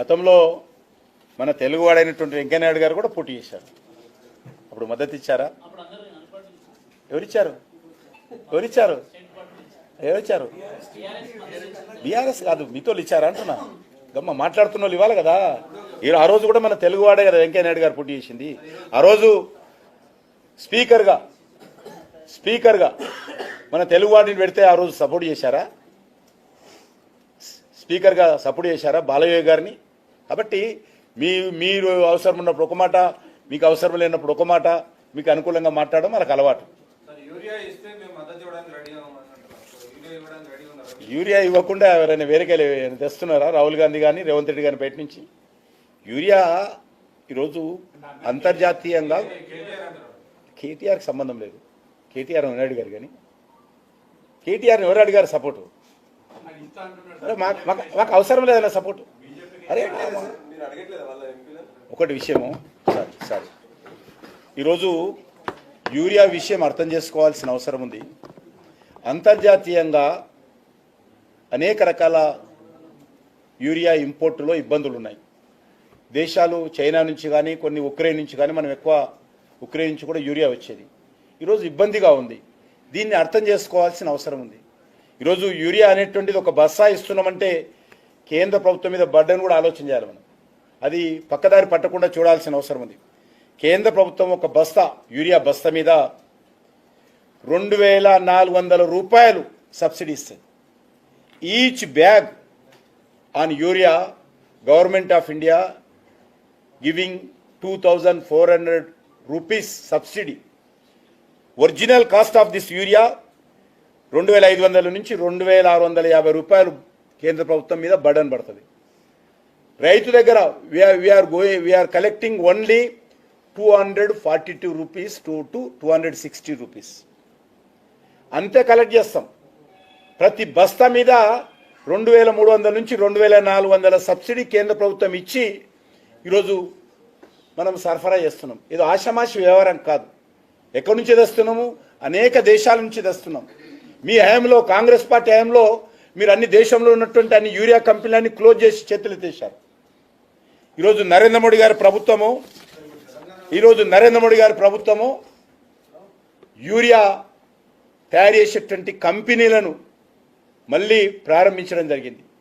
గతంలో మన తెలుగువాడైనటువంటి వెంకయ్యనాయుడు గారు కూడా పోటీ చేశారు. అప్పుడు మద్దతు ఇచ్చారా? ఎవరిచ్చారు? ఎవరిచ్చారు? ఎవరిచ్చారు? బీఆర్ఎస్ కాదు మీతో ఇచ్చారా అంటున్నా. గమ్మ మాట్లాడుతున్న వాళ్ళు ఇవ్వాలి కదా. ఈ ఆ రోజు కూడా మన తెలుగువాడే కదా వెంకయ్యనాయుడు గారు పోటీ చేసింది. ఆ రోజు స్పీకర్గా స్పీకర్గా మన తెలుగువాడిని పెడితే ఆ రోజు సపోర్ట్ చేశారా? స్పీకర్గా సపోర్ట్ చేశారా బాలయ్య గారిని? కాబట్టి మీ మీరు అవసరం ఉన్నప్పుడు ఒక మాట మీకు అవసరం లేనప్పుడు ఒక మాట మీకు అనుకూలంగా మాట్లాడడం మనకు అలవాటు. యూరియా ఇవ్వకుండా ఎవరైనా వేరేకెళ్ళి తెస్తున్నారా? రాహుల్ గాంధీ కానీ రేవంత్ రెడ్డి గారిని బయట నుంచి? యూరియా ఈరోజు అంతర్జాతీయంగా కేటీఆర్కి సంబంధం లేదు. కేటీఆర్ ఎవరు అడిగారు కానీ? కేటీఆర్ని ఎవరు అడిగారు సపోర్టు? మాకు అవసరం లేదన్న సపోర్టు. అరే ఒకటి విషయము. Sorry sorry. ఈరోజు యూరియా విషయం అర్థం చేసుకోవాల్సిన అవసరం ఉంది. అంతర్జాతీయంగా అనేక రకాల యూరియా ఇంపోర్టులో ఇబ్బందులు ఉన్నాయి. దేశాలు చైనా నుంచి కానీ కొన్ని ఉక్రెయిన్ నుంచి కానీ మనం ఎక్కువ ఉక్రెయిన్ నుంచి కూడా యూరియా వచ్చేది. ఈరోజు ఇబ్బందిగా ఉంది. దీన్ని అర్థం చేసుకోవాల్సిన అవసరం ఉంది. ఈరోజు యూరియా అనేటువంటిది ఒక బస్సా ఇస్తున్నామంటే కేంద్ర ప్రభుత్వం మీద బర్డన్ కూడా ఆలోచన చేయాలి మనం. అది పక్కదారి పట్టకుండా చూడాల్సిన అవసరం ఉంది. కేంద్ర ప్రభుత్వం ఒక బస్తా యూరియా బస్తా మీద రెండు వేల నాలుగు వందల రూపాయలు సబ్సిడీ ఇస్తుంది. Each bag on urea government of India giving two thousand four hundred rupees subsidy. Original cost of this urea రెండు వేల ఐదు వందల నుంచి రెండు వేల ఆరు వందల యాభై రూపాయలు కేంద్ర ప్రభుత్వం మీద బర్డన్ పడుతుంది. రైతు దగ్గర we are గోయి we are collecting only two hundred forty two rupees two to two hundred sixty rupees అంతే కలెక్ట్ చేస్తాం. ప్రతి బస్తా మీద రెండు వేల మూడు వందల నుంచి రెండు వేల నాలుగు వందల సబ్సిడీ కేంద్ర ప్రభుత్వం ఇచ్చి ఈరోజు మనం సరఫరా చేస్తున్నాం. ఇది ఆషమాషి వ్యవహారం కాదు. ఎక్కడి నుంచి తెస్తున్నాము? అనేక దేశాల నుంచి తెస్తున్నాం. మీ హయాంలో కాంగ్రెస్ పార్టీ హయాంలో మీరు అన్ని దేశంలో ఉన్నటువంటి అన్ని యూరియా కంపెనీలన్నీ క్లోజ్ చేసి చేతులు తీశారు ఈరోజు నరేంద్ర మోడీ గారి ప్రభుత్వము ఈరోజు నరేంద్ర మోడీ గారి ప్రభుత్వము యూరియా తయారు చేసేటువంటి కంపెనీలను మళ్ళీ ప్రారంభించడం జరిగింది.